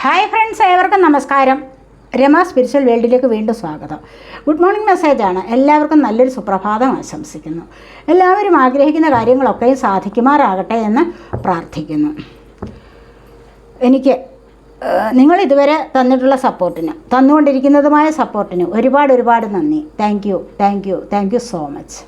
Hi friends ഏവർക്കും നമസ്കാരം. Rama spiritual വേൾഡിലേക്ക് വീണ്ടും സ്വാഗതം. ഗുഡ് മോർണിംഗ് മെസ്സേജാണ് എല്ലാവർക്കും നല്ലൊരു സുപ്രഭാതം ആശംസിക്കുന്നു. എല്ലാവരും ആഗ്രഹിക്കുന്ന കാര്യങ്ങളൊക്കെയും സാധിക്കുമാറാകട്ടെ എന്ന് പ്രാർത്ഥിക്കുന്നു. എനിക്ക് നിങ്ങൾ ഇതുവരെ തന്നിട്ടുള്ള സപ്പോർട്ടിന് തന്നുകൊണ്ടിരിക്കുന്നതുമായ സപ്പോർട്ടിന് ഒരുപാട് ഒരുപാട് നന്ദി. Thank you thank you thank you so much.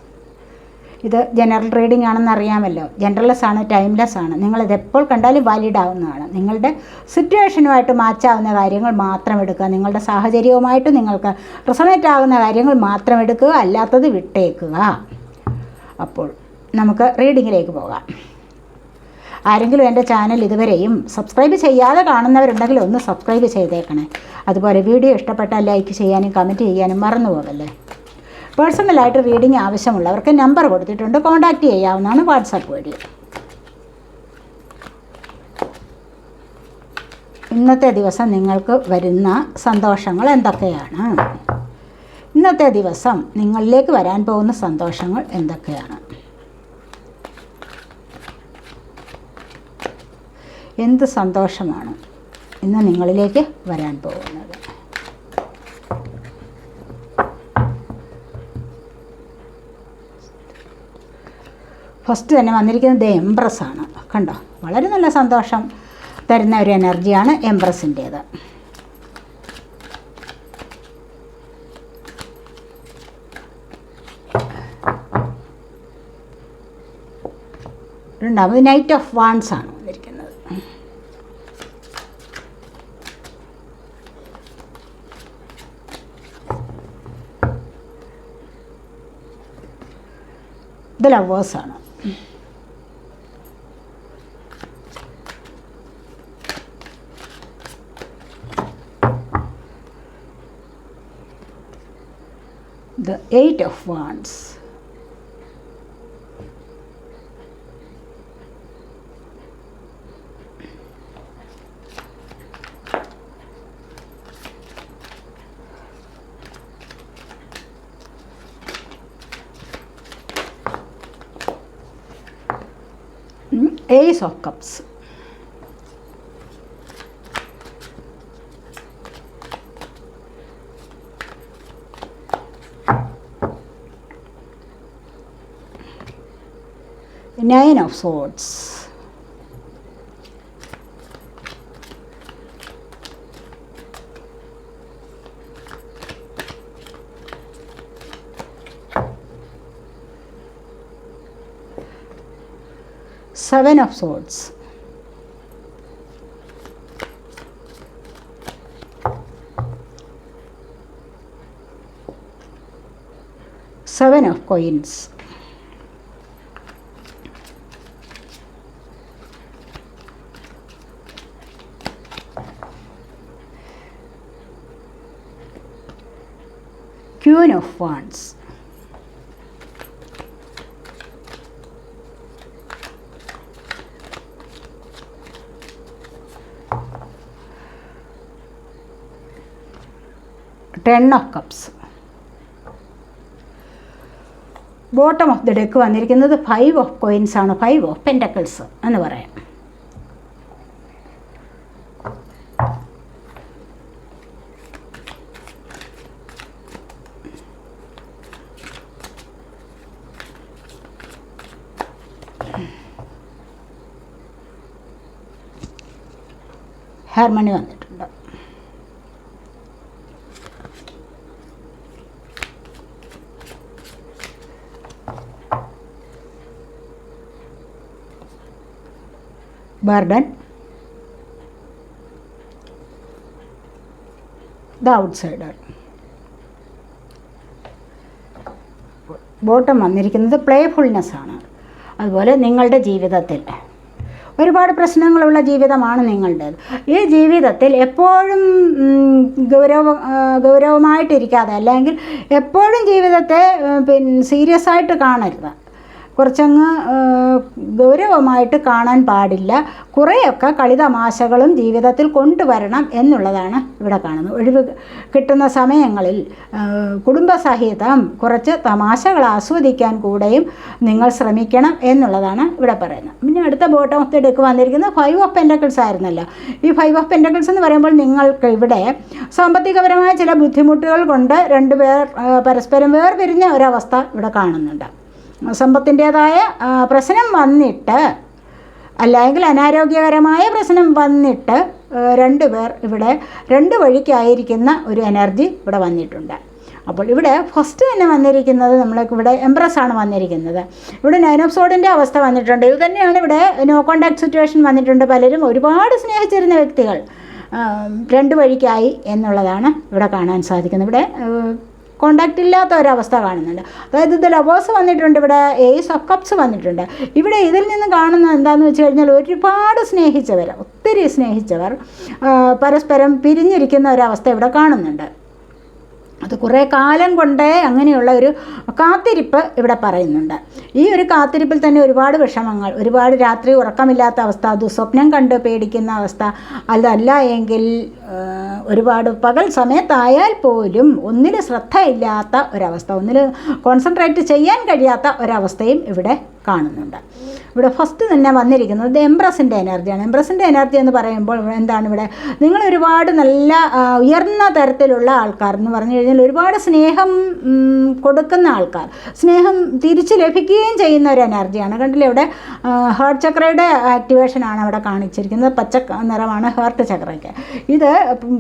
ഇത് ജനറൽ റീഡിംഗ് ആണെന്ന് അറിയാമല്ലോ. ജനറൽലെസ് ആണ് ടൈംലെസ് ആണ്. നിങ്ങളിത് എപ്പോൾ കണ്ടാലും വാലിഡ് ആവുന്നതാണ്. നിങ്ങളുടെ സിറ്റുവേഷനുമായിട്ട് മാച്ചാവുന്ന കാര്യങ്ങൾ മാത്രം എടുക്കുക. നിങ്ങളുടെ സാഹചര്യവുമായിട്ട് നിങ്ങൾക്ക് റിസണേറ്റ് ആകുന്ന കാര്യങ്ങൾ മാത്രം എടുക്കുക അല്ലാത്തത് വിട്ടേക്കുക. അപ്പോൾ നമുക്ക് റീഡിങ്ങിലേക്ക് പോകാം. ആരെങ്കിലും എന്റെ ചാനൽ ഇതുവരെയും സബ്സ്ക്രൈബ് ചെയ്യാതെ കാണുന്നവരുണ്ടെങ്കിൽ ഒന്ന് സബ്സ്ക്രൈബ് ചെയ്തേക്കണേ. അതുപോലെ വീഡിയോ ഇഷ്ടപ്പെട്ടാൽ ലൈക്ക് ചെയ്യാനും കമന്റ് ചെയ്യാനും മറന്നു പോകല്ലേ പേഴ്സണലായിട്ട് റീഡിങ് ആവശ്യമുള്ളവർക്ക് നമ്പർ കൊടുത്തിട്ടുണ്ട്. കോൺടാക്റ്റ് ചെയ്യാവുന്നതാണ് വാട്സാപ്പ് വഴി. ഇന്നത്തെ ദിവസം നിങ്ങൾക്ക് വരുന്ന സന്തോഷങ്ങൾ എന്തൊക്കെയാണ്? ഇന്നത്തെ ദിവസം നിങ്ങളിലേക്ക് വരാൻ പോകുന്ന സന്തോഷങ്ങൾ എന്തൊക്കെയാണ്? എന്ത് സന്തോഷമാണ് ഇന്ന് നിങ്ങളിലേക്ക് വരാൻ പോകുന്നത്? ഫസ്റ്റ് തന്നെ വന്നിരിക്കുന്നത് ദ എംപ്രസ് ആണ്. കണ്ടോ? വളരെ നല്ല സന്തോഷം തരുന്ന ഒരു എനർജിയാണ് എംപ്രസിന്റേത് രണ്ടാമത് നൈറ്റ് ഓഫ് വാൺസ് ആണ് വന്നിരിക്കുന്നത്. ഇത് ലവേഴ്സാണ് the eight of wands ace of cups nine of swords seven of swords. Seven of coins. Queen of wands ten of cups bottom of the deck വന്നിരിക്കുന്നത് ഫൈവ് ഓഫ് കോയിൻസ് ആണ്. Five of pentacles എന്ന് പറയാം. Harmony വന്നിട്ടുണ്ട്. Burden the outsider bottom വന്നിരിക്കുന്നത് playfulness ആണ്. അതുപോലെ നിങ്ങളുടെ ജീവിതത്തിൽ. ഒരുപാട് പ്രശ്നങ്ങളുള്ള ജീവിതമാണ് നിങ്ങളുടേത്. ഈ ജീവിതത്തിൽ എപ്പോഴും ഗൗരവ ഗൗരവമായിട്ടിരിക്കാതെ അല്ലെങ്കിൽ എപ്പോഴും ജീവിതത്തെ പിന്നെ സീരിയസ് ആയിട്ട് കാണരുത്. കുറച്ചങ്ങ് ഗൗരവമായിട്ട് കാണാൻ പാടില്ല. കുറേയൊക്കെ കളിതമാശകളും ജീവിതത്തിൽ കൊണ്ടുവരണം എന്നുള്ളതാണ് ഇവിടെ കാണുന്നത്. ഒഴിവ് കിട്ടുന്ന സമയങ്ങളിൽ കുടുംബസഹിതം കുറച്ച് തമാശകൾ ആസ്വദിക്കാൻ കൂടെയും നിങ്ങൾ ശ്രമിക്കണം എന്നുള്ളതാണ് ഇവിടെ പറയുന്നത്. പിന്നെ അടുത്ത ബോട്ടം ഓഫ് ദി ഡെക്ക് വന്നിരിക്കുന്നത് ഫൈവ് ഓഫ് പെന്റക്കിൾസ് ആയിരുന്നല്ലോ. ഈ ഫൈവ് ഓഫ് പെന്റക്കിൾസ് എന്ന് പറയുമ്പോൾ നിങ്ങൾക്ക് ഇവിടെ സാമ്പത്തികപരമായ ചില ബുദ്ധിമുട്ടുകൾ കൊണ്ട് രണ്ടുപേർ പരസ്പരം വേർപിരിഞ്ഞ ഒരവസ്ഥ ഇവിടെ കാണുന്നുണ്ട്. സമ്പത്തിന്റേതായ പ്രശ്നം വന്നിട്ട് അല്ലെങ്കിൽ അനാരോഗ്യകരമായ പ്രശ്നം വന്നിട്ട് രണ്ട് പേർ ഇവിടെ രണ്ട് വഴിക്കായിരിക്കുന്ന ഒരു എനർജി ഇവിടെ വന്നിട്ടുണ്ട്. അപ്പോൾ ഇവിടെ ഫസ്റ്റ് തന്നെ വന്നിരിക്കുന്നത് നമ്മൾക്ക് ഇവിടെ എംപ്രസ് ആണ് വന്നിരിക്കുന്നത്. ഇവിടെ നൈൻ ഓഫ് സോഡിന്റെ അവസ്ഥ വന്നിട്ടുണ്ട്. ഇത് തന്നെയാണ് ഇവിടെ നോ കോണ്ടാക്ട് സിറ്റുവേഷൻ വന്നിട്ടുണ്ട്. പലരും ഒരുപാട് സ്നേഹിച്ചിരുന്ന വ്യക്തികൾ രണ്ട് വഴിക്കായി എന്നുള്ളതാണ് ഇവിടെ കാണാൻ സാധിക്കുന്നത്. ഇവിടെ കോണ്ടാക്റ്റ് ഇല്ലാത്ത ഒരവസ്ഥ കാണുന്നുണ്ട്. അതായത് ഇത് ലവേഴ്സ് വന്നിട്ടുണ്ട് ഇവിടെ ഏസ് ഓഫ് കപ്സ് വന്നിട്ടുണ്ട്. ഇവിടെ ഇതിൽ നിന്ന് കാണുന്നത് എന്താണെന്ന് വെച്ച് കഴിഞ്ഞാൽ ഒരുപാട് സ്നേഹിച്ചവർ ഒത്തിരി സ്നേഹിച്ചവർ പരസ്പരം പിരിഞ്ഞിരിക്കുന്ന ഒരവസ്ഥ ഇവിടെ കാണുന്നുണ്ട്. അത് കുറേ കാലം കൊണ്ടേ അങ്ങനെയുള്ള ഒരു കാത്തിരിപ്പ് ഇവിടെ പറയുന്നുണ്ട്. ഈ ഒരു കാത്തിരിപ്പിൽ തന്നെ ഒരുപാട് വിഷമങ്ങൾ ഒരുപാട് രാത്രി ഉറക്കമില്ലാത്ത അവസ്ഥ ദുസ്വപ്നം കണ്ട് പേടിക്കുന്ന അവസ്ഥ അതല്ല എങ്കിൽ ഒരുപാട് പകൽ സമയത്തായാൽ പോലും ഒന്നിന് ശ്രദ്ധയില്ലാത്ത ഒരവസ്ഥ ഒന്നിൽ കോൺസെൻട്രേറ്റ് ചെയ്യാൻ കഴിയാത്ത ഒരവസ്ഥയും ഇവിടെ കാണുന്നുണ്ട്. ഇവിടെ ഫസ്റ്റ് തന്നെ വന്നിരിക്കുന്നത് ഇത് എംബ്രസിന്റെ എനർജിയാണ് എംബ്രസിന്റെ എനർജി എന്ന് പറയുമ്പോൾ എന്താണ് ഇവിടെ? നിങ്ങൾ ഒരുപാട് നല്ല ഉയർന്ന തരത്തിലുള്ള ആൾക്കാർ എന്ന് പറഞ്ഞു കഴിഞ്ഞാൽ ഒരുപാട് സ്നേഹം കൊടുക്കുന്ന ആൾക്കാർ. സ്നേഹം തിരിച്ച് ലഭിക്കുകയും ചെയ്യുന്ന ഒരു എനർജിയാണ് കണ്ടില്ലേ ഇവിടെ ഹേർട്ട് ചക്രയുടെ ആക്ടിവേഷനാണ് അവിടെ കാണിച്ചിരിക്കുന്നത്. പച്ച നിറമാണ് ഹേർട്ട് ചക്രയ്ക്ക് ഇത്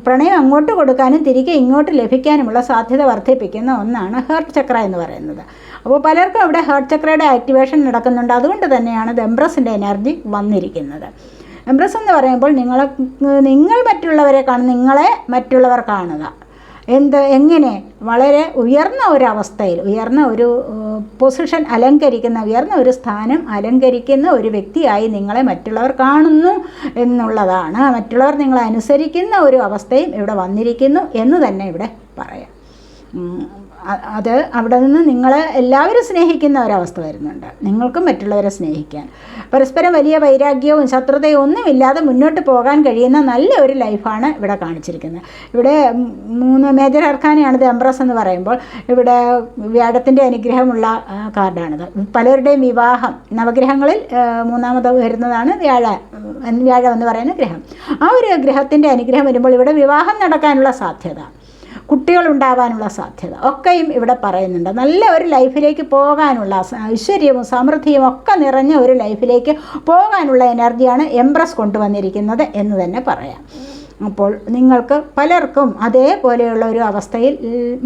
പ്രണയം അങ്ങോട്ട് കൊടുക്കാനും തിരികെ ഇങ്ങോട്ട് ലഭിക്കാനുമുള്ള സാധ്യത വർദ്ധിപ്പിക്കുന്ന ഒന്നാണ് ഹേർട്ട് ചക്ര എന്ന് പറയുന്നത്. അപ്പോൾ പലർക്കും അവിടെ ഹേർട്ട് ചക്രയുടെ ആക്ടിവേഷൻ നടക്കുന്നുണ്ട്. അതുകൊണ്ട് തന്നെയാണ് ഇത് എംബ്രസിന്റെ എനർജി വന്നിരിക്കുന്നത്. എംബ്രസ് എന്ന് പറയുമ്പോൾ നിങ്ങളെ നിങ്ങൾ മറ്റുള്ളവരെ കാണും നിങ്ങളെ മറ്റുള്ളവർ കാണുക. എന്ത് എങ്ങനെ? വളരെ ഉയർന്ന ഒരു അവസ്ഥയിൽ ഉയർന്ന ഒരു പൊസിഷൻ അലങ്കരിക്കുന്ന ഉയർന്ന ഒരു സ്ഥാനം അലങ്കരിക്കുന്ന ഒരു വ്യക്തിയായി നിങ്ങളെ മറ്റുള്ളവർ കാണുന്നു എന്നുള്ളതാണ്. മറ്റുള്ളവർ നിങ്ങളെ അനുസരിക്കുന്ന ഒരു അവസ്ഥയും ഇവിടെ വന്നിരിക്കുന്നു എന്ന് തന്നെ ഇവിടെ പറയാം. അത് അവിടെ നിന്ന് നിങ്ങളെ എല്ലാവരും സ്നേഹിക്കുന്ന ഒരവസ്ഥ വരുന്നുണ്ട്. നിങ്ങൾക്കും മറ്റുള്ളവരെ സ്നേഹിക്കാൻ. പരസ്പരം വലിയ വൈരാഗ്യവും ശത്രുതയും ഒന്നുമില്ലാതെ മുന്നോട്ട് പോകാൻ കഴിയുന്ന നല്ല ഒരു ലൈഫാണ് ഇവിടെ കാണിച്ചിരിക്കുന്നത്. ഇവിടെ മൂന്ന് മേജർ അർഖാനയാണ് ഇത് എംബ്രസ് എന്ന് പറയുമ്പോൾ. ഇവിടെ വ്യാഴത്തിന്റെ അനുഗ്രഹമുള്ള കാർഡാണിത്. പലരുടെയും വിവാഹം നവഗ്രഹങ്ങളിൽ മൂന്നാമത് വരുന്നതാണ് വ്യാഴ വ്യാഴം എന്ന് പറയുന്ന ഗ്രഹം. ആ ഒരു ഗ്രഹത്തിന്റെ അനുഗ്രഹം വരുമ്പോൾ ഇവിടെ വിവാഹം നടക്കാനുള്ള സാധ്യത. കുട്ടികൾ ഉണ്ടാവാനുള്ള സാധ്യത ഒക്കെയും ഇവിടെ പറയുന്നുണ്ട്. നല്ല ഒരു ലൈഫിലേക്ക് പോകാനുള്ള ഐശ്വര്യവും സമൃദ്ധിയും ഒക്കെ നിറഞ്ഞ ഒരു ലൈഫിലേക്ക് പോകാനുള്ള എനർജിയാണ് എംപ്രസ് കൊണ്ടുവന്നിരിക്കുന്നത് എന്ന് തന്നെ പറയാം. അപ്പോൾ നിങ്ങൾക്ക് പലർക്കും അതേപോലെയുള്ള ഒരു അവസ്ഥയിൽ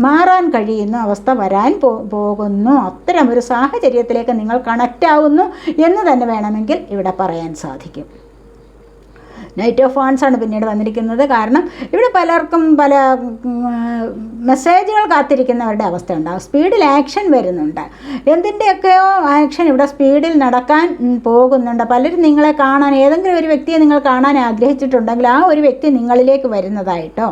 മാറാൻ കഴിയുന്ന അവസ്ഥ വരാൻ പോ പോകുന്നു. അത്തരം ഒരു സാഹചര്യത്തിലേക്ക് നിങ്ങൾ കണക്റ്റ് ആവുന്നു എന്ന് തന്നെ വേണമെങ്കിൽ ഇവിടെ പറയാൻ സാധിക്കും. നൈറ്റ് ഓഫ് വാൺസ് ആണ് പിന്നീട് വന്നിരിക്കുന്നത്. കാരണം ഇവിടെ പലർക്കും പല മെസ്സേജുകൾ കാത്തിരിക്കുന്നവരുടെ അവസ്ഥ ഉണ്ടാകും സ്പീഡിൽ ആക്ഷൻ വരുന്നുണ്ട്. എന്തിന്റെയൊക്കെയോ ആക്ഷൻ ഇവിടെ സ്പീഡിൽ നടക്കാൻ പോകുന്നുണ്ട്. പലരും നിങ്ങളെ കാണാൻ ഏതെങ്കിലും ഒരു വ്യക്തിയെ നിങ്ങൾ കാണാൻ ആഗ്രഹിച്ചിട്ടുണ്ടെങ്കിൽ ആ ഒരു വ്യക്തി നിങ്ങളിലേക്ക് വരുന്നതായിട്ടോ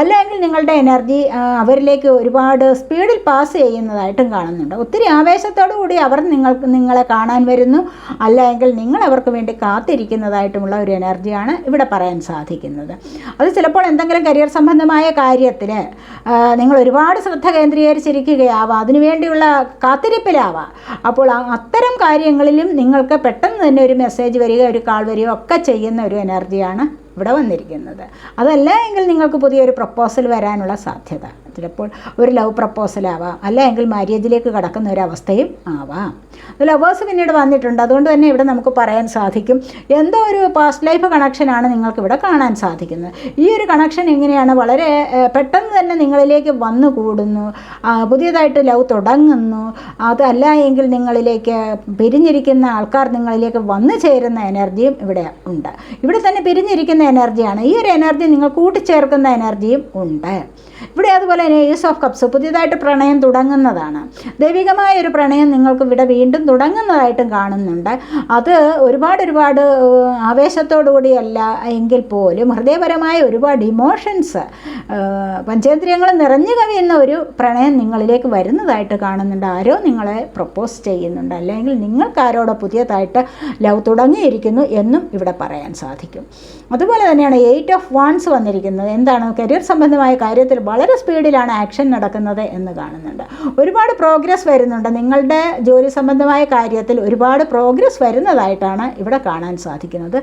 അല്ലെങ്കിൽ നിങ്ങളുടെ എനർജി അവരിലേക്ക് ഒരുപാട് സ്പീഡിൽ പാസ് ചെയ്യുന്നതായിട്ടും കാണുന്നുണ്ട്. ഒത്തിരി ആവേശത്തോടു കൂടി അവർ നിങ്ങൾക്ക് നിങ്ങളെ കാണാൻ വരുന്നു. അല്ലെങ്കിൽ നിങ്ങൾ അവർക്ക് വേണ്ടി കാത്തിരിക്കുന്നതായിട്ടുമുള്ള ഒരു എനർജിയാണ് ഇവിടെ പറയാൻ സാധിക്കുന്നത്. അത് ചിലപ്പോൾ എന്തെങ്കിലും കരിയർ സംബന്ധമായ കാര്യത്തിൽ നിങ്ങൾ ഒരുപാട് ശ്രദ്ധ കേന്ദ്രീകരിച്ചിരിക്കുകയാവാം അതിനുവേണ്ടിയുള്ള കാത്തിരിപ്പിലാവാം. അപ്പോൾ അത്തരം കാര്യങ്ങളിലും നിങ്ങൾക്ക് പെട്ടെന്ന് തന്നെ ഒരു മെസ്സേജ് വരിക ഒരു കാൾ വരികയോ ഒക്കെ ചെയ്യുന്ന ഒരു എനർജിയാണ് ഇവിടെ വന്നിരിക്കുന്നത്. അതല്ല എങ്കിൽ നിങ്ങൾക്ക് പുതിയൊരു പ്രപ്പോസൽ വരാനുള്ള സാധ്യത. ചിലപ്പോൾ ഒരു ലവ് പ്രപ്പോസലാവാം അല്ല എങ്കിൽ മാര്യേജിലേക്ക് കടക്കുന്ന ഒരു അവസ്ഥയും ആവാം. ലവേഴ്സ് പിന്നീട് വന്നിട്ടുണ്ട്. അതുകൊണ്ട് തന്നെ ഇവിടെ നമുക്ക് പറയാൻ സാധിക്കും എന്തോ ഒരു പാസ്റ്റ് ലൈഫ് കണക്ഷനാണ് നിങ്ങൾക്ക് ഇവിടെ കാണാൻ സാധിക്കുന്നത്. ഈ ഒരു കണക്ഷൻ എങ്ങനെയാണ്? വളരെ പെട്ടെന്ന് തന്നെ നിങ്ങളിലേക്ക് വന്നു കൂടുന്നു. പുതിയതായിട്ട് ലവ് തുടങ്ങുന്നു. അതല്ല എങ്കിൽ നിങ്ങളിലേക്ക് പിരിഞ്ഞിരിക്കുന്ന ആൾക്കാർ നിങ്ങളിലേക്ക് വന്നു ചേരുന്ന എനർജിയും ഇവിടെ ഉണ്ട്. ഇവിടെ തന്നെ പിരിഞ്ഞിരിക്കുന്ന എനർജിയാണ് ഈ ഒരു എനർജി നിങ്ങൾ കൂട്ടിച്ചേർക്കുന്ന എനർജിയും ഉണ്ട്. ഇവിടെ അതുപോലെ തന്നെ ഏസ് ഓഫ് കപ്സ് പുതിയതായിട്ട് പ്രണയം തുടങ്ങുന്നതാണ്. ദൈവികമായ ഒരു പ്രണയം നിങ്ങൾക്ക് ഇവിടെ വീണ്ടും തുടങ്ങുന്നതായിട്ടും കാണുന്നുണ്ട്. അത് ഒരുപാട് ഒരുപാട് ആവേശത്തോടുകൂടിയല്ല ആവേശത്തോടു കൂടിയല്ല എങ്കിൽ പോലും ഹൃദയപരമായ ഒരുപാട് ഇമോഷൻസ് പഞ്ചേന്ദ്രിയങ്ങൾ നിറഞ്ഞു കവിയുന്ന ഒരു പ്രണയം നിങ്ങളിലേക്ക് വരുന്നതായിട്ട് കാണുന്നുണ്ട്. ആരോ നിങ്ങളെ പ്രപ്പോസ് ചെയ്യുന്നുണ്ട്. അല്ലെങ്കിൽ നിങ്ങൾക്ക് ആരോടോ പുതിയതായിട്ട് ലവ് തുടങ്ങിയിരിക്കുന്നു എന്നും ഇവിടെ പറയാൻ സാധിക്കും. അതുപോലെ തന്നെയാണ് എയ്റ്റ് ഓഫ് വാൺസ് വന്നിരിക്കുന്നത്. എന്താണ്? കരിയർ സംബന്ധമായ കാര്യത്തിൽ വളരെ സ്പീഡിലാണ് ആക്ഷൻ നടക്കുന്നത് എന്ന് കാണുന്നുണ്ട്. ഒരുപാട് പ്രോഗ്രസ് വരുന്നുണ്ട്. നിങ്ങളുടെ ജോലി സംബന്ധമായ കാര്യത്തിൽ ഒരുപാട് പ്രോഗ്രസ് വരുന്നതായിട്ടാണ് ഇവിടെ കാണാൻ സാധിക്കുന്നത്.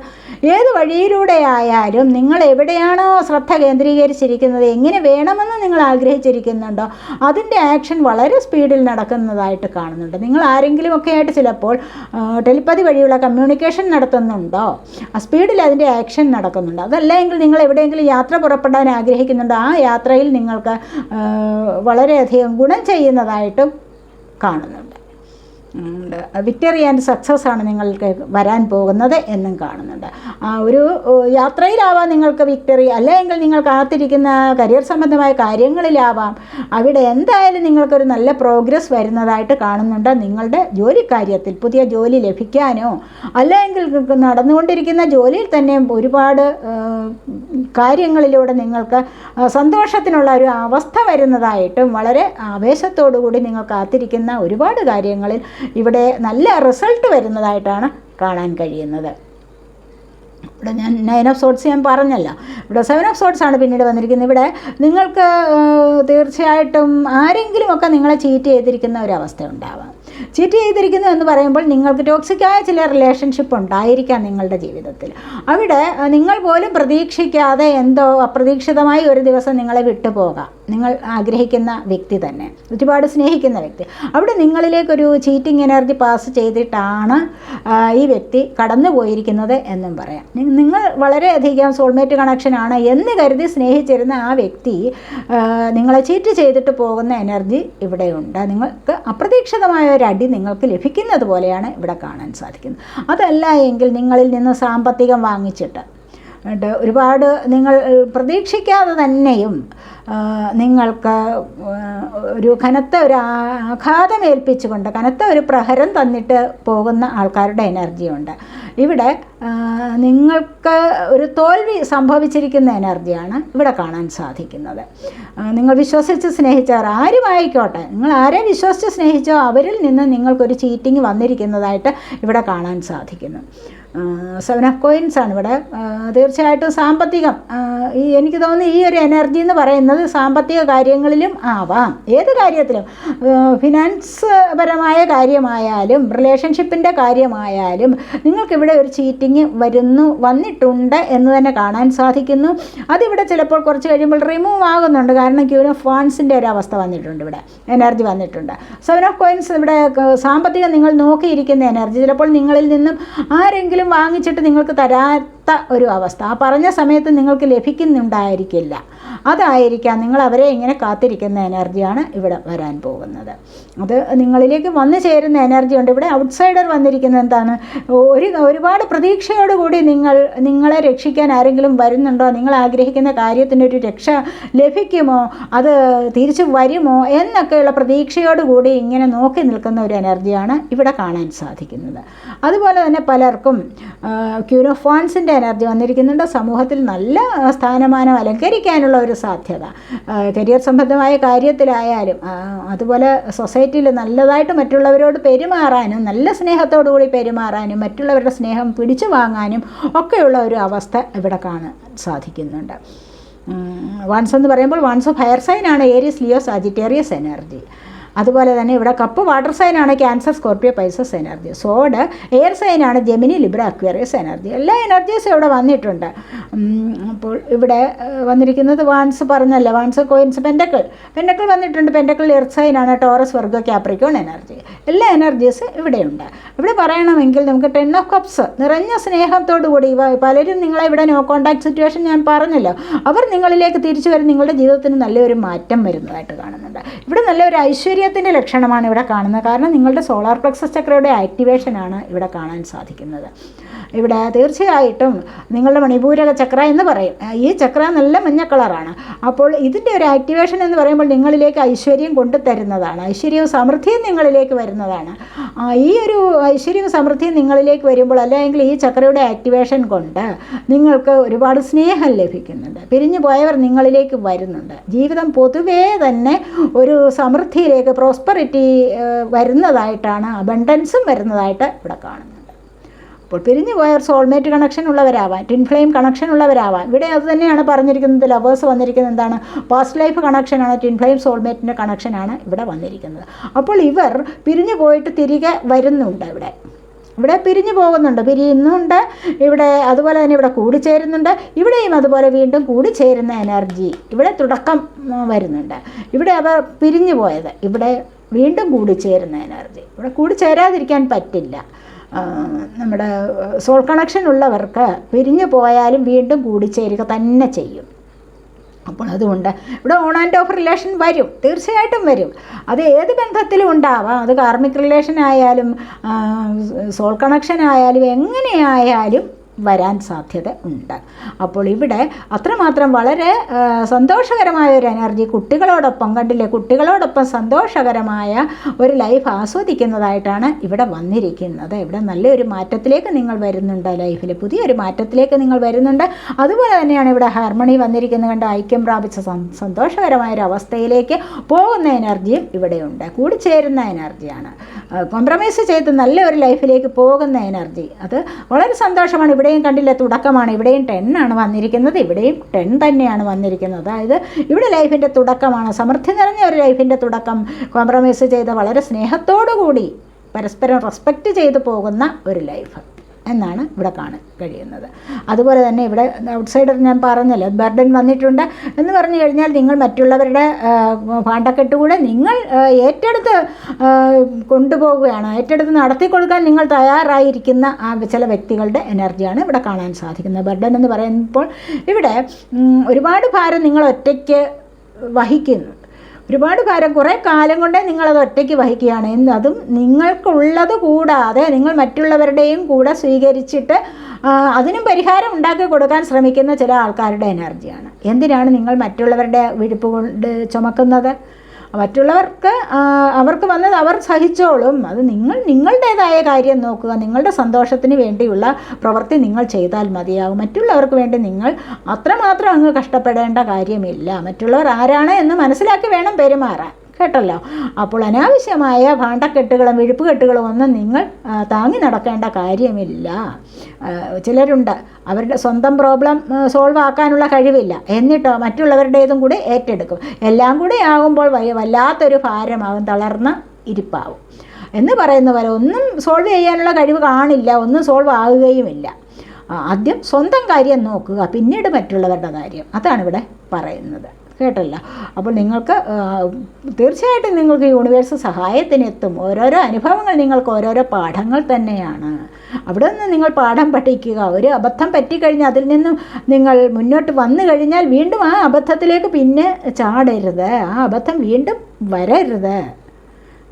ഏത് വഴിയിലൂടെ ആയാലും നിങ്ങൾ എവിടെയാണോ ശ്രദ്ധ കേന്ദ്രീകരിച്ചിരിക്കുന്നത് എങ്ങനെ വേണമെന്ന് നിങ്ങൾ ആഗ്രഹിച്ചിരിക്കുന്നുണ്ടോ അതിന്റെ ആക്ഷൻ വളരെ സ്പീഡിൽ നടക്കുന്നതായിട്ട് കാണുന്നുണ്ട്. നിങ്ങൾ ആരെങ്കിലും ഒക്കെ ആയിട്ട് ചിലപ്പോൾ ടെലിപ്പതി വഴിയുള്ള കമ്മ്യൂണിക്കേഷൻ നടത്തുന്നുണ്ടോ? ആ സ്പീഡിൽ അതിന്റെ ആക്ഷൻ നടക്കുന്നുണ്ട്. അതല്ല എങ്കിൽ നിങ്ങൾ എവിടെയെങ്കിലും യാത്ര പുറപ്പെടാൻ ആഗ്രഹിക്കുന്നുണ്ടോ? ആ യാത്രയിൽ നിങ്ങൾക്ക് വളരെയധികം ഗുണം ചെയ്യുന്നതായിട്ടും കാണുന്നുണ്ട്. ആൻഡ് സക്സസ് ആണ് നിങ്ങൾക്ക് വരാൻ പോകുന്നത് എന്നും കാണുന്നുണ്ട്. ഒരു യാത്രയിലാവാം നിങ്ങൾക്ക് വിക്ടറി അല്ലെങ്കിൽ നിങ്ങൾ കാത്തിരിക്കുന്ന കരിയർ സംബന്ധമായ കാര്യങ്ങളിലാവാം. അവിടെ എന്തായാലും നിങ്ങൾക്കൊരു നല്ല പ്രോഗ്രസ് വരുന്നതായിട്ട് കാണുന്നുണ്ട്. നിങ്ങളുടെ ജോലി കാര്യത്തിൽ പുതിയ ജോലി ലഭിക്കാനോ അല്ലെങ്കിൽ നടന്നുകൊണ്ടിരിക്കുന്ന ജോലിയിൽ തന്നെ ഒരുപാട് കാര്യങ്ങളിലൂടെ നിങ്ങൾക്ക് സന്തോഷത്തിനുള്ള ഒരു അവസ്ഥ വരുന്നതായിട്ടും വളരെ ആവേശത്തോടു കൂടി നിങ്ങൾ കാത്തിരിക്കുന്ന ഒരുപാട് കാര്യങ്ങളിൽ ഇവിടെ നല്ല റിസൾട്ട് വരുന്നതായിട്ടാണ് കാണാൻ കഴിയുന്നത്. ഇവിടെ ഞാൻ നയൻ ഓഫ് സോട്ട്സ് ഞാൻ പറഞ്ഞല്ല. ഇവിടെ സെവൻ ഓഫ് സോട്ട്സ് ആണ് പിന്നീട് വന്നിരിക്കുന്നത്. ഇവിടെ നിങ്ങൾക്ക് തീർച്ചയായിട്ടും ആരെങ്കിലുമൊക്കെ നിങ്ങളെ ചീറ്റ് ചെയ്തിരിക്കുന്ന ഒരവസ്ഥ ഉണ്ടാവാം. ചീറ്റ് ചെയ്തിരിക്കുന്നു എന്ന് പറയുമ്പോൾ നിങ്ങൾക്ക് ടോക്സിക്കായ ചില റിലേഷൻഷിപ്പ് ഉണ്ടായിരിക്കാം നിങ്ങളുടെ ജീവിതത്തിൽ. അവിടെ നിങ്ങൾ പോലും പ്രതീക്ഷിക്കാതെ എന്തോ അപ്രതീക്ഷിതമായി ഒരു ദിവസം നിങ്ങളെ വിട്ടുപോകാം. നിങ്ങൾ ആഗ്രഹിക്കുന്ന വ്യക്തി തന്നെ ഒരുപാട് സ്നേഹിക്കുന്ന വ്യക്തി. അവിടെ നിങ്ങളിലേക്കൊരു ചീറ്റിംഗ് എനർജി പാസ് ചെയ്തിട്ടാണ് ഈ വ്യക്തി കടന്നു പോയിരിക്കുന്നത് എന്നും പറയാം. നിങ്ങൾ വളരെയധികം സോൾമേറ്റ് കണക്ഷനാണ് എന്ന് കരുതി സ്നേഹിച്ചിരുന്ന ആ വ്യക്തി നിങ്ങളെ ചീറ്റ് ചെയ്തിട്ട് പോകുന്ന എനർജി ഇവിടെയുണ്ട്. നിങ്ങൾക്ക് അപ്രതീക്ഷിതമായ ഒരു അടി നിങ്ങൾക്ക് ലഭിക്കുന്നത് പോലെയാണ് ഇവിടെ കാണാൻ സാധിക്കുന്നത്. അതല്ല എങ്കിൽ നിങ്ങളിൽ നിന്ന് സാമ്പത്തികം വാങ്ങിച്ചിട്ട് എന്നിട്ട് ഒരുപാട് നിങ്ങൾ പ്രതീക്ഷിക്കാതെ തന്നെയും നിങ്ങൾക്ക് ഒരു കനത്ത ഒരു ആഘാതം ഏൽപ്പിച്ചുകൊണ്ട് കനത്ത ഒരു പ്രഹരം തന്നിട്ട് പോകുന്ന ആൾക്കാരുടെ എനർജിയുണ്ട്. ഇവിടെ നിങ്ങൾക്ക് ഒരു തോൽവി സംഭവിച്ചിരിക്കുന്ന എനർജിയാണ് ഇവിടെ കാണാൻ സാധിക്കുന്നത്. നിങ്ങൾ വിശ്വസിച്ച് സ്നേഹിച്ചവർ ആരുമായിക്കോട്ടെ നിങ്ങൾ ആരെ വിശ്വസിച്ച് സ്നേഹിച്ചോ അവരിൽ നിന്ന് നിങ്ങൾക്കൊരു ചീറ്റിംഗ് വന്നിരിക്കുന്നതായിട്ട് ഇവിടെ കാണാൻ സാധിക്കുന്നു. സെവൻ ഓഫ് കോയിൻസ് ആണ് ഇവിടെ. തീർച്ചയായിട്ടും സാമ്പത്തികം. ഈ എനിക്ക് തോന്നുന്നു ഈ ഒരു എനർജി എന്ന് പറയുന്നത് സാമ്പത്തിക കാര്യങ്ങളിലും ആവാം. ഏത് കാര്യത്തിലും? ഫിനാൻസ് പരമായ കാര്യമായാലും റിലേഷൻഷിപ്പിന്റെ കാര്യമായാലും നിങ്ങൾക്കിവിടെ ഒരു ചീറ്റിങ് വരുന്നു വന്നിട്ടുണ്ട് എന്ന് തന്നെ കാണാൻ സാധിക്കുന്നു. അതിവിടെ ചിലപ്പോൾ കുറച്ച് കഴിയുമ്പോൾ റിമൂവ് ആകുന്നുണ്ട്. കാരണം ക്യൂൻ ഓഫ് ഒരു അവസ്ഥ വന്നിട്ടുണ്ട് ഇവിടെ. എനർജി വന്നിട്ടുണ്ട്. സെവൻ ഓഫ് കോയിൻസ് ഇവിടെ സാമ്പത്തികം നിങ്ങൾ നോക്കിയിരിക്കുന്ന എനർജി ചിലപ്പോൾ നിങ്ങളിൽ നിന്നും ആരെങ്കിലും വാങ്ങിച്ചിട്ട് നിങ്ങൾക്ക് തരാത്ത ഒരു അവസ്ഥ. ആ പറഞ്ഞ സമയത്ത് നിങ്ങൾക്ക് ലഭിക്കുന്നുണ്ടായിരിക്കില്ല. അതായിരിക്കാം നിങ്ങൾ അവരെ ഇങ്ങനെ കാത്തിരിക്കുന്ന എനർജിയാണ് ഇവിടെ വരാൻ പോകുന്നത്. അത് നിങ്ങളിലേക്ക് വന്നു ചേരുന്ന എനർജി ഉണ്ട്. ഇവിടെ ഔട്ട്സൈഡർ വന്നിരിക്കുന്നത് എന്താണ്? ഒരു ഒരുപാട് പ്രതീക്ഷയോടുകൂടി നിങ്ങൾ നിങ്ങളെ രക്ഷിക്കാൻ ആരെങ്കിലും വരുന്നുണ്ടോ? നിങ്ങൾ ആഗ്രഹിക്കുന്ന കാര്യത്തിന്റെ ഒരു രക്ഷ ലഭിക്കുമോ? അത് തിരിച്ചു വരുമോ? എന്നൊക്കെയുള്ള പ്രതീക്ഷയോടുകൂടി ഇങ്ങനെ നോക്കി നിൽക്കുന്ന ഒരു എനർജിയാണ് ഇവിടെ കാണാൻ സാധിക്കുന്നത്. അതുപോലെ തന്നെ പലർക്കും ക്യൂനോഫോൺസിന്റെ എനർജി വന്നിരിക്കുന്നുണ്ട്. സമൂഹത്തിൽ നല്ല സ്ഥാനമാനം അലങ്കരിക്കാനുള്ള ഒരു സാധ്യത. കരിയർ സംബന്ധമായ കാര്യത്തിലായാലും അതുപോലെ സൊസൈറ്റിയിൽ നല്ലതായിട്ട് മറ്റുള്ളവരോട് പെരുമാറാനും നല്ല സ്നേഹത്തോടു കൂടി പെരുമാറാനും മറ്റുള്ളവരുടെ സ്നേഹം പിടിച്ചു വാങ്ങാനും ഒക്കെയുള്ള ഒരു അവസ്ഥ ഇവിടെ കാണാൻ സാധിക്കുന്നുണ്ട്. വൺസ് എന്ന് പറയുമ്പോൾ വൺസ് സൈൻ ആണ് ഏരിയസ് ലിയോ സാജിറ്റേറിയസ് എനർജി. അതുപോലെ തന്നെ ഇവിടെ cup water സൈനാണ് Cancer Scorpio Pisces energy sword air സൈനാണ് Gemini Libra Aquarius energy എല്ലാ എനർജീസും ഇവിടെ വന്നിട്ടുണ്ട്. അപ്പോൾ ഇവിടെ വന്നിരിക്കുന്നത് വാൻസ് പറഞ്ഞല്ല? വാൻസ് കോയിൻസ് പെൻഡക്കിൾ പെൻഡക്കിൾ വന്നിട്ടുണ്ട്. പെൻഡക്കിൾ എയർ സൈനാണ് ടോറസ് വർഗോ ക്യാപ്രിക്കോൺ എനർജി എല്ലാ എനർജീസ് ഇവിടെയുണ്ട്. ഇവിടെ പറയണമെങ്കിൽ നമുക്ക് ടെൻ ഓഫ് കപ്സ് നിറഞ്ഞ സ്നേഹത്തോടു കൂടി പലരും നിങ്ങളെ ഇവിടെ നോ കോൺടാക്ട് സിറ്റുവേഷൻ ഞാൻ പറഞ്ഞല്ലോ. അവർ നിങ്ങളിലേക്ക് തിരിച്ചു വരും. നിങ്ങളുടെ ജീവിതത്തിന് നല്ലൊരു മാറ്റം വരുന്നതായിട്ട് കാണുന്നുണ്ട്. ഇവിടെ നല്ലൊരു ഐശ്വര്യം ഐശ്വര്യത്തിന്റെ ലക്ഷണമാണ് ഇവിടെ കാണുന്നത്. കാരണം നിങ്ങളുടെ സോളാർ പ്ലക്സസ് ചക്രയുടെ ആക്ടിവേഷനാണ് ഇവിടെ കാണാൻ സാധിക്കുന്നത്. ഇവിടെ തീർച്ചയായിട്ടും നിങ്ങളുടെ മണിപൂരക ചക്ര എന്ന് പറയും. ഈ ചക്ര നല്ല മഞ്ഞ കളറാണ് അപ്പോൾ ഇതിന്റെ ഒരു ആക്ടിവേഷൻ എന്ന് പറയുമ്പോൾ നിങ്ങളിലേക്ക് ഐശ്വര്യം കൊണ്ടുതരുന്നതാണ് ഐശ്വര്യവും സമൃദ്ധിയും നിങ്ങളിലേക്ക് വരുന്നതാണ്. ഈ ഒരു ഐശ്വര്യവും സമൃദ്ധിയും നിങ്ങളിലേക്ക് വരുമ്പോൾ അല്ലെങ്കിൽ ഈ ചക്രയുടെ ആക്ടിവേഷൻ കൊണ്ട് നിങ്ങൾക്ക് ഒരുപാട് സ്നേഹം ലഭിക്കുന്നുണ്ട്. പിരിഞ്ഞു പോയവർ നിങ്ങളിലേക്ക് വരുന്നുണ്ട്. ജീവിതം പൊതുവേ തന്നെ ഒരു സമൃദ്ധിയിലേക്ക് പ്രോസ്പെറിറ്റി വരുന്നതായിട്ടാണ് അബണ്ടൻസും വരുന്നതായിട്ട് ഇവിടെ കാണുന്നുണ്ട് അപ്പോൾ പിരിഞ്ഞു പോയവർ സോൾമേറ്റ് കണക്ഷൻ ഉള്ളവരാവാൻ ടിൻ ഫ്ലെയിം കണക്ഷൻ ഉള്ളവരാവാൻ ഇവിടെ അത് തന്നെയാണ് പറഞ്ഞിരിക്കുന്നത് ലവേഴ്സ് വന്നിരിക്കുന്നത് എന്താണ്? പാസ്റ്റ് ലൈഫ് കണക്ഷനാണ് ടിൻ ഫ്ലെയിം സോൾമേറ്റിന്റെ കണക്ഷനാണ് ഇവിടെ വന്നിരിക്കുന്നത്. അപ്പോൾ ഇവർ പിരിഞ്ഞു പോയിട്ട് തിരികെ വരുന്നുണ്ട് ഇവിടെ. ഇവിടെ പിരിഞ്ഞു പോകുന്നുണ്ട്. പിരിയുന്നുണ്ട്. ഇവിടെ അതുപോലെ തന്നെ ഇവിടെ കൂടിച്ചേരുന്നുണ്ട്. ഇവിടെയും അതുപോലെ വീണ്ടും കൂടിച്ചേരുന്ന എനർജി ഇവിടെ തുടക്കം വരുന്നുണ്ട്. ഇവിടെ അവർ പിരിഞ്ഞു പോയത്. ഇവിടെ വീണ്ടും കൂടിച്ചേരുന്ന എനർജി. ഇവിടെ കൂടിച്ചേരാതിരിക്കാൻ പറ്റില്ല. നമ്മുടെ സോൾ കണക്ഷൻ ഉള്ളവർക്ക് പിരിഞ്ഞു പോയാലും വീണ്ടും കൂടിച്ചേരുക തന്നെ ചെയ്യും. അപ്പോൾ അതുകൊണ്ട് ഇവിടെ ഓൺ ആൻഡ് ഓഫ് റിലേഷൻ വരും തീർച്ചയായിട്ടും വരും. അത് ഏത് ബന്ധത്തിലും ഉണ്ടാവാം. അത് കാർമിക് റിലേഷൻ ആയാലും സോൾ കണക്ഷൻ ആയാലും എങ്ങനെയായാലും വരാൻ സാധ്യത ഉണ്ട്. അപ്പോൾ ഇവിടെ അത്രമാത്രം വളരെ സന്തോഷകരമായ ഒരു എനർജി കുട്ടികളോടൊപ്പം കണ്ടില്ലേ? കുട്ടികളോടൊപ്പം സന്തോഷകരമായ ഒരു ലൈഫ് ആസ്വദിക്കുന്നതായിട്ടാണ് ഇവിടെ വന്നിരിക്കുന്നത്. ഇവിടെ നല്ലൊരു മാറ്റത്തിലേക്ക് നിങ്ങൾ വരുന്നുണ്ട് ലൈഫിൽ പുതിയൊരു മാറ്റത്തിലേക്ക് നിങ്ങൾ വരുന്നുണ്ട്. അതുപോലെ തന്നെയാണ് ഇവിടെ ഹാർമണി വന്നിരിക്കുന്നത് കണ്ട് ഐക്യം പ്രാപിച്ച സന്തോഷകരമായ ഒരു അവസ്ഥയിലേക്ക് പോകുന്ന എനർജിയും ഇവിടെയുണ്ട് കൂടിച്ചേരുന്ന എനർജിയാണ് കോംപ്രമൈസ് ചെയ്ത് നല്ല ഒരു ലൈഫിലേക്ക് പോകുന്ന എനർജി അത് വളരെ സന്തോഷമാണ്. ഇവിടെയും കണ്ടില്ല തുടക്കമാണ്. ഇവിടെയും ആണ് വന്നിരിക്കുന്നത്. ഇവിടെയും ടെൻ തന്നെയാണ് വന്നിരിക്കുന്നത്. അതായത് ഇവിടെ ലൈഫിന്റെ തുടക്കമാണ്. സമൃദ്ധി നിറഞ്ഞ ഒരു ലൈഫിന്റെ തുടക്കം. കോംപ്രമൈസ് ചെയ്ത് വളരെ സ്നേഹത്തോടു കൂടി പരസ്പരം റെസ്പെക്റ്റ് ചെയ്തു പോകുന്ന ഒരു ലൈഫ് എന്നാണ് ഇവിടെ കാണാൻ കഴിയുന്നത്. അതുപോലെ തന്നെ ഇവിടെ ഔട്ട്സൈഡർ ഞാൻ പറഞ്ഞല്ലോ ബർഡൻ വന്നിട്ടുണ്ട് എന്ന് പറഞ്ഞു കഴിഞ്ഞാൽ നിങ്ങൾ മറ്റുള്ളവരുടെ പാണ്ടക്കെട്ട് കൂടെ നിങ്ങൾ ഏറ്റെടുത്ത് കൊണ്ടുപോവുകയാണ് ഏറ്റെടുത്ത് നടത്തി കൊടുക്കാൻ നിങ്ങൾ തയ്യാറായിരിക്കുന്ന ആ ചില വ്യക്തികളുടെ എനർജിയാണ് ഇവിടെ കാണാൻ സാധിക്കുന്നത്. ബർഡൻ എന്ന് പറയുമ്പോൾ ഇവിടെ ഒരുപാട് ഭാരം നിങ്ങൾ ഒറ്റയ്ക്ക് വഹിക്കുന്നു. ഒരുപാട് കാലം കുറേ കാലം കൊണ്ടേ നിങ്ങളത് ഒറ്റയ്ക്ക് വഹിക്കുകയാണ്. എന്നതും നിങ്ങൾക്കുള്ളത് കൂടാതെ നിങ്ങൾ മറ്റുള്ളവരുടെയും കൂടെ സ്വീകരിച്ചിട്ട് അതിനും പരിഹാരം ഉണ്ടാക്കി കൊടുക്കാൻ ശ്രമിക്കുന്ന ചില ആൾക്കാരുടെ എനർജിയാണ് എന്തിനാണ് നിങ്ങൾ മറ്റുള്ളവരുടെ വിഴുപ്പ് കൊണ്ട് ചുമക്കുന്നത്? മറ്റുള്ളവർക്ക് അവർക്ക് വന്നത് അവർ സഹിച്ചോളും. അത് നിങ്ങൾ നിങ്ങളുടേതായ കാര്യം നോക്കുക. നിങ്ങളുടെ സന്തോഷത്തിന് വേണ്ടിയുള്ള പ്രവൃത്തി നിങ്ങൾ ചെയ്താൽ മതിയാകും മറ്റുള്ളവർക്ക് വേണ്ടി നിങ്ങൾ അത്രമാത്രം അങ്ങ് കഷ്ടപ്പെടേണ്ട കാര്യമില്ല. മറ്റുള്ളവർ ആരാണ് എന്ന് മനസ്സിലാക്കി വേണം പെരുമാറാൻ. കേട്ടല്ലോ. അപ്പോൾ അനാവശ്യമായ ഭാണ്ഡക്കെട്ടുകളും വിഴുപ്പുകെട്ടുകളും ഒന്നും നിങ്ങൾ താങ്ങി നടക്കേണ്ട കാര്യമില്ല. ചിലരുണ്ട് അവരുടെ സ്വന്തം പ്രോബ്ലം സോൾവ് ആക്കാനുള്ള കഴിവില്ല. എന്നിട്ടോ മറ്റുള്ളവരുടേതും കൂടി ഏറ്റെടുക്കും. എല്ലാം കൂടി ആകുമ്പോൾ വല്ലാത്തൊരു ഭാരമാകും തളർന്ന് ഇരിപ്പാവും. എന്ന് പറയുന്ന പോലെ ഒന്നും സോൾവ് ചെയ്യാനുള്ള കഴിവ് കാണില്ല ഒന്നും സോൾവ് ആകുകയുമില്ല. ആദ്യം സ്വന്തം കാര്യം നോക്കുക പിന്നീട് മറ്റുള്ളവരുടെ കാര്യം. അതാണ് ഇവിടെ പറയുന്നത്. കേട്ടല്ലോ. അപ്പോൾ നിങ്ങൾക്ക് തീർച്ചയായിട്ടും നിങ്ങൾക്ക് യൂണിവേഴ്സ് സഹായത്തിനെത്തും. ഓരോരോ അനുഭവങ്ങൾ നിങ്ങൾക്ക് ഓരോരോ പാഠങ്ങൾ തന്നെയാണ്. അവിടെ നിന്ന് നിങ്ങൾ പാഠം പഠിക്കുക. ഒരു അബദ്ധം പറ്റിക്കഴിഞ്ഞാൽ അതിൽ നിന്നും നിങ്ങൾ മുന്നോട്ട് വന്നു കഴിഞ്ഞാൽ വീണ്ടും ആ അബദ്ധത്തിലേക്ക് പിന്നെ ചാടരുത്. ആ അബദ്ധം വീണ്ടും വരരുത്.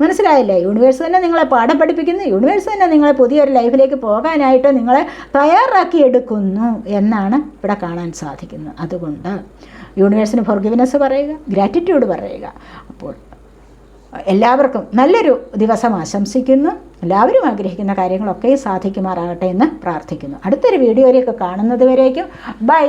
മനസ്സിലായില്ലേ? യൂണിവേഴ്സ് തന്നെ നിങ്ങളെ പാഠം പഠിപ്പിക്കുന്നു. യൂണിവേഴ്സ് തന്നെ നിങ്ങളെ പുതിയൊരു ലൈഫിലേക്ക് പോകാനായിട്ട് നിങ്ങളെ തയ്യാറാക്കി എടുക്കുന്നു എന്നാണ് ഇവിടെ കാണാൻ സാധിക്കുന്നത്. അതുകൊണ്ട് യൂണിവേഴ്സിന് ഫോർഗിവിനെസ് പറയുക ഗ്രാറ്റിറ്റ്യൂഡ് പറയുക. അപ്പോൾ എല്ലാവർക്കും നല്ലൊരു ദിവസം ആശംസിക്കുന്നു. എല്ലാവരും ആഗ്രഹിക്കുന്ന കാര്യങ്ങളൊക്കെ സാധിക്കുമാറാകട്ടെ എന്ന് പ്രാർത്ഥിക്കുന്നു. അടുത്തൊരു വീഡിയോയിലേക്ക് കാണുന്നത് വരേക്കും. ബൈ